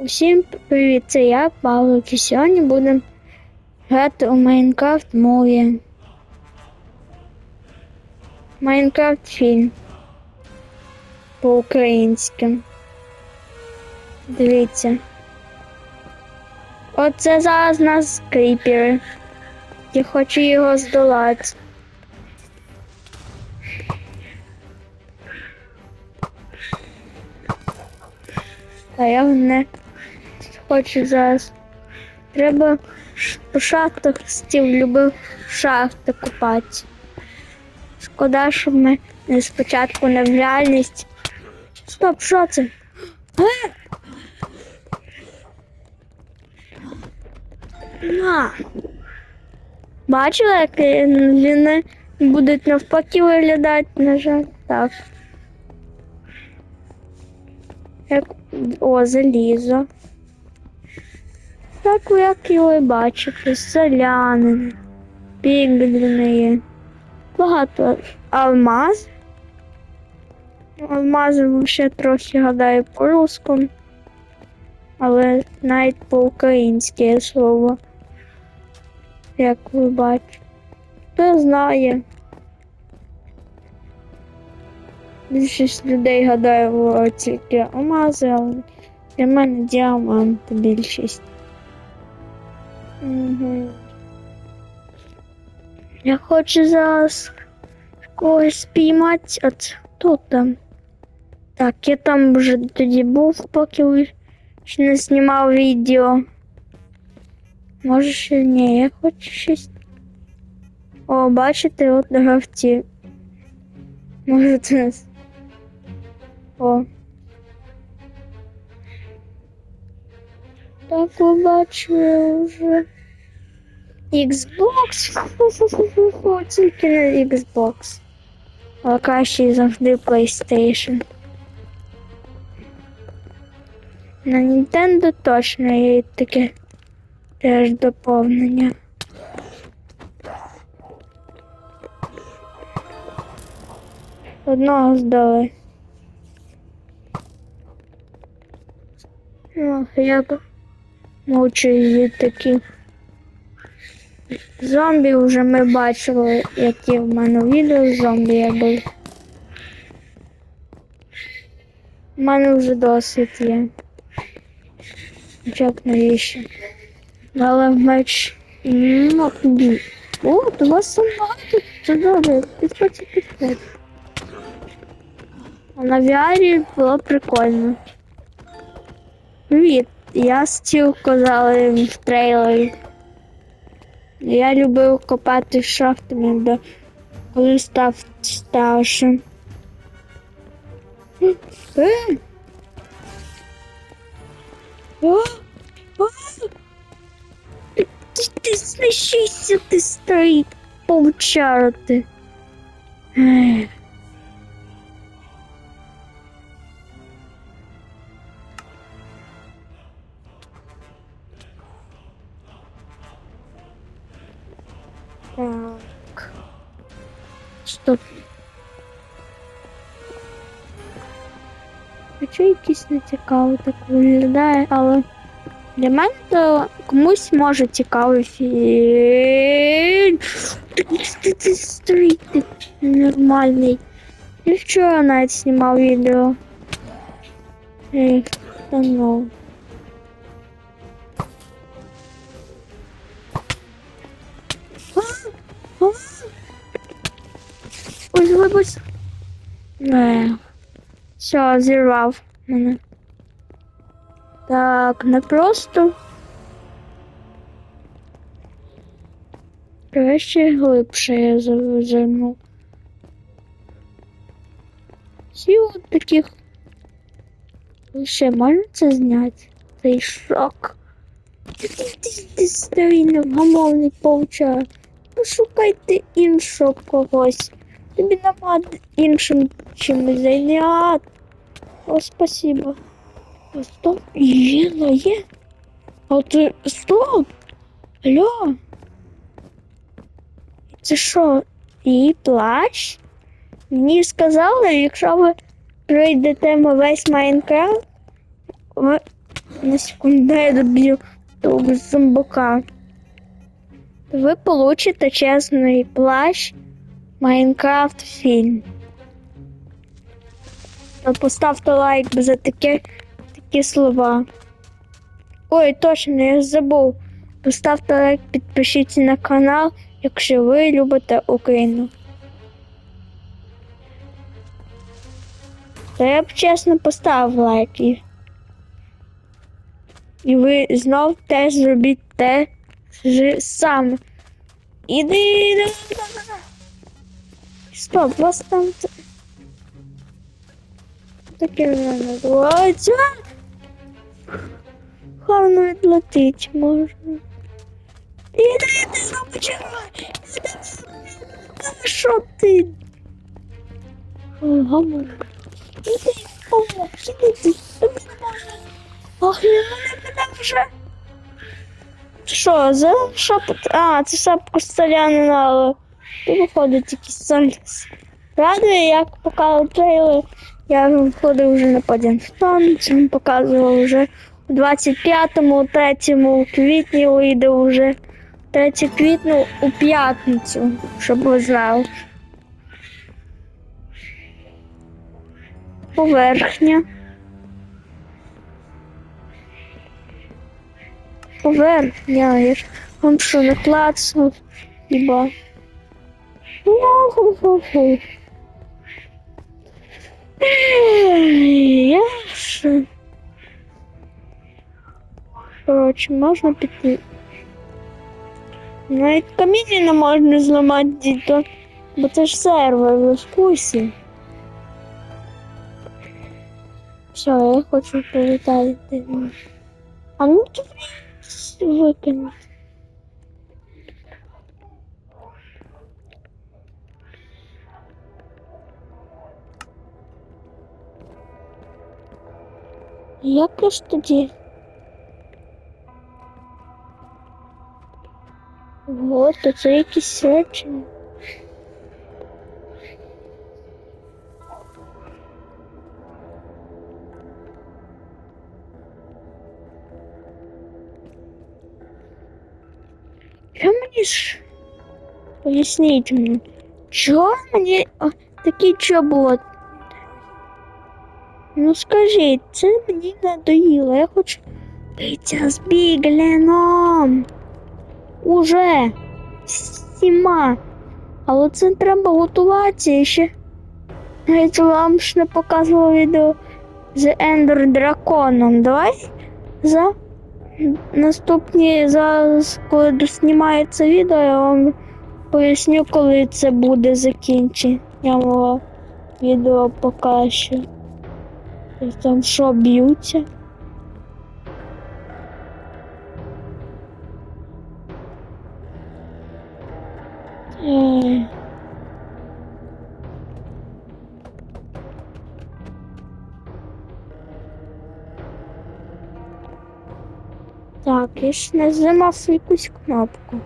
Усім привіт, це я, Павлик, і сьогодні будемо грати у Майнкрафт мові. Майнкрафт фільм по-українськи. Дивіться. Оце зараз нас кріпери. Я хочу його здолати. А я не хочу зараз. Треба по шахтах стів любив шахти купати. Шкода, що ми не спочатку не в реальність. Стоп, що це? Е! На. Бачила, як вони будуть навпаки виглядати, на жаль. Так. Як... О, залізо. Так, як його і бачите, селянин, пігліни є. Багато алмаз. Алмази ще трохи гадаю по-русскому, але навіть по-українськи слово. Як ви бачите. Хто знає. Більшість людей гадає тільки алмази, але для мене діаманти більшість. Угу. Я хочу зараз когось спіймати. От тут там. Так, я там вже тоді був, поки ще не знімав відео. Може ще ні, я хочу щось. О, бачите, от гравці. Може це. О. Так ви бачили вже. Xbox. Фу-фу-фу-фу, тільки не Xbox. А краще завжди PlayStation. На Nintendo точно є таке теж доповнення. Одного здали. Ох, я б мовчу таких. Зомбі вже ми бачили, які в мене відео зомбі я був. У мене вже досвід є. Б навіщо. Але меч. Ну, ні. О, у вас там багато. Це добре. Підходьте, підходьте. А на VR було прикольно. Привіт, я Стів казали в трейлері. Я любив копати шахтами, до коли став старшим. Е! О! О! Ти, ти смішишся, ти старий паучара Так. Стоп. Хочу якийсь не цікавий так виглядає, але для мене то комусь може цікавий фільм. Старий, ти нормальний. Я вчора навіть знімав відео. Ех, та ну. Вибач. Не. Все, зірвав мене. Так, не просто. Краще глибше я. Всі от таких. Ще можна це зняти? Цей шок. Ти, старий невгамовний паучар. Пошукайте іншого когось. Тобі нема іншим чимось зайняти. О, спасибо. О, стоп, є, є. А ти стоп! Алло. Це що, її плащ? Мені сказали, якщо ви пройдете весь Майнкрафт, ви На секунду я доб'ю того зомбака. Ви получите чесний плащ Майнкрафт фільм. Та Поставте лайк за такі, такі слова. Ой, точно, я забув. Поставте лайк, підпишіться на канал, якщо ви любите Україну. Та я б чесно поставив лайк. І, ви знов теж зробіть те ж саме. Іди, іди. Стоп, вас там. Таке в мене відбувається. Гарно відлетить можна. Іди, іди, знову червоний. Що ти? Гамор. Іди, о, іди, ти. Тобі не можна. Ах, він мене мене вже. Що, за шапот? А, це шапку селянина, ти виходить якийсь сальс. Радує, як показали трейлер, я виходив вже на Падінстон, він показував вже у 25-му, 3 квітні вийде вже 3 квітня у п'ятницю, щоб ви знали. Поверхня. Поверхня, я ж вам що не клацав, хіба. Ху-ху-ху. Ей, Я ж... Коротше, можна піти. Навіть каміння не можна зламати діто, бо це ж сервер, в курсі. Все, я хочу полетати. А ну ти викинути. Як ж тоді? Вот, то це якісь речі. Що мені ж? Поясніть мені, чого мені о, такий чобот? Ну скажіть, це мені надоїло. Я хочу битися з Бігліном. Уже всіма. Але це треба готуватися ще. Навіть вам ж не показував відео з Ендер Драконом. Давай за наступні зараз, коли доснімається відео, я вам поясню, коли це буде закінчення мого відео покраще. Там що б'ються? Так, я ж не зламав якусь кнопку.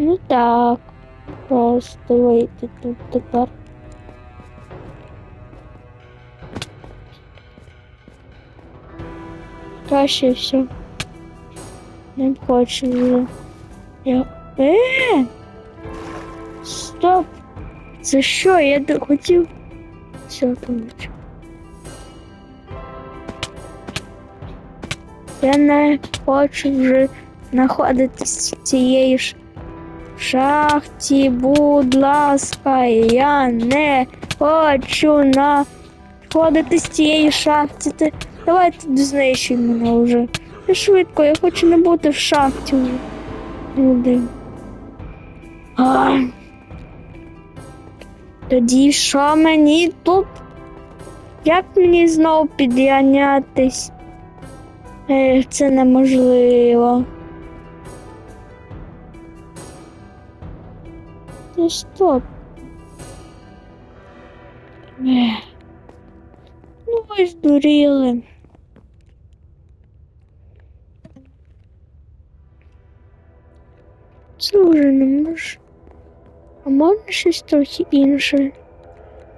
Ну так, просто вийти тут тепер. Краще все. Не хочу вже. Я... Е! Стоп! Це що? Я хотів. Все, помічу. Я не хочу вже знаходитись цієї ж шахті, будь ласка, я не хочу знаходитись в цієї шахті. Ти... Давайте знищуй мене вже. Я швидко, я хочу не бути в шахті. Люди. А. Тоді що мені тут? Як мені знову підганятись? Ех, це неможливо. Ты что? Ну вы здуріли. Це вже не можна. А можно щось трохи інше?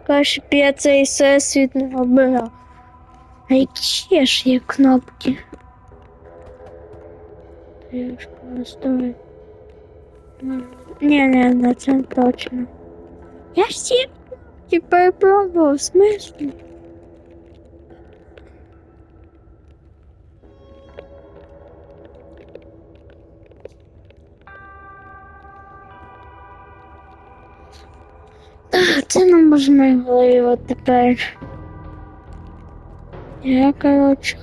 Каже, а я цей всесвіт не обирав. А и ж є кнопки? Та я ж просто... Ні, ні, не це точно. Я всі кнопки перепробував, в смислі? А, Це неможливо тепер. Я, коротше.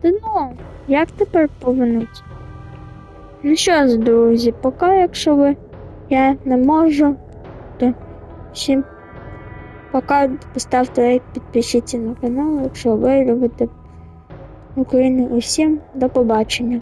Та ну, як тепер повернути? Ну що ж, друзі, поки якщо ви я не можу, то всім пока поставте лайк, підпишіться на канал, якщо ви любите Україну. Усім до побачення.